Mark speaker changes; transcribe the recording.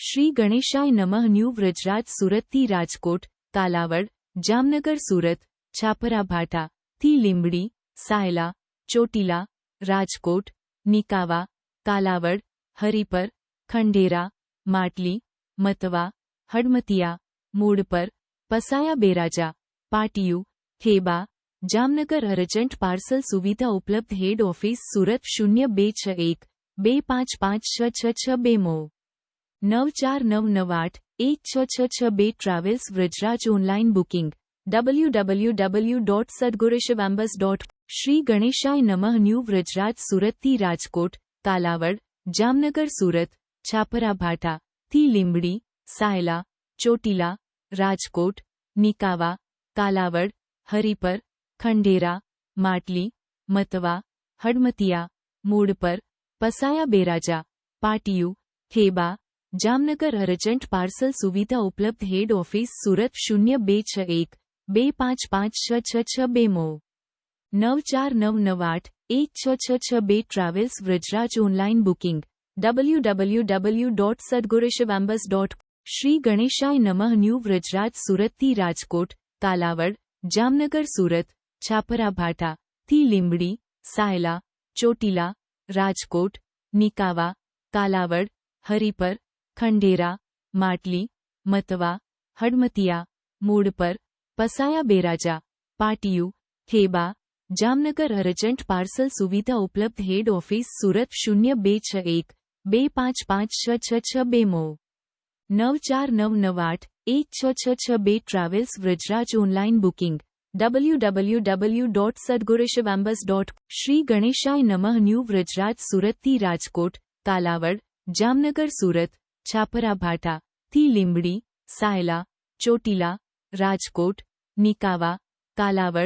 Speaker 1: શ્રી ગણેશાય નમઃ ન્યૂ વ્રજરાજ સુરતથી રાજકોટ કાલાવડ જામનગર સુરત છાપરા ભાટા થી લીંબડી સાયલા ચોટીલા રાજકોટ નિકાવા કાલાવડ હરિપર ખંડેરા માટલી મતવા હડમતિયા મૂળપર પસાયા બેરાજા પાટિયું ખેબા જામનગર અર્જન્ટ પાર્સલ સુવિધા ઉપલબ્ધ હેડ ઓફિસ સુરત શૂન્ય બે છ એક બે પાંચ પાંચ છ છ છ બે મો નવ ચાર નવ નવ આઠ એક છ છ છ બે travels Vrajraj online booking W W W dot સદગુરુશિવામ્બસ dot Shri ગણેશાય નમઃ ન્યૂ વ્રજરાજ સુરતથી રાજકોટ કાલાવડ જામનગર સુરત છાપરા ભાટા થી લીંબડી સાયલા ચોટીલા રાજકોટ નિકાવા કાલાવડ હરિપર ખંડેરા માટલી મતવા હડમતિયા મૂળપર પસાયા બેરાજા પાટિયું ખેબા જામનગર અર્જન્ટ પાર્સલ સુવિધા ઉપલબ્ધ હેડ ઓફિસ સુરત શૂન્ય બે છ એક બે પાંચ પાંચ છ છ છ બે મો નવ ચાર નવ નવ આઠ એક છ છ છ બે travels Vrajraj online booking W W W dot સદગુરુશિવામ્બસ dot Shri ગણેશાય નમઃ ન્યૂ વ્રજરાજ સુરતથી રાજકોટ કાલાવડ જામનગર સુરત છાપરા ભાટા થી લીંબડી સાયલા ચોટીલા રાજકોટ નિકાવા કાલાવડ હરિપર ખંડેરા માટલી મતવા હડમતિયા મૂળપર પસાયા બેરાજા પાટિયું ખેબા જામનગર અર્જન્ટ પાર્સલ સુવિધા ઉપલબ્ધ હેડ ઓફિસ સુરત શૂન્ય બે છ એક બે પાંચ પાંચ છ છ છ બે મો નવ ચાર નવ નવ આઠ એક છ છ છ બે travels Vrajraj online booking W W W dot સદગુરુશિવામ્બસ dot Shri ગણેશાય નમઃ ન્યૂ વ્રજરાજ સુરતથી રાજકોટ કાલાવડ જામનગર સુરત છાપરા ભાટા થી લીંબડી સાયલા ચોટીલા રાજકોટ નિકાવા કાલાવડ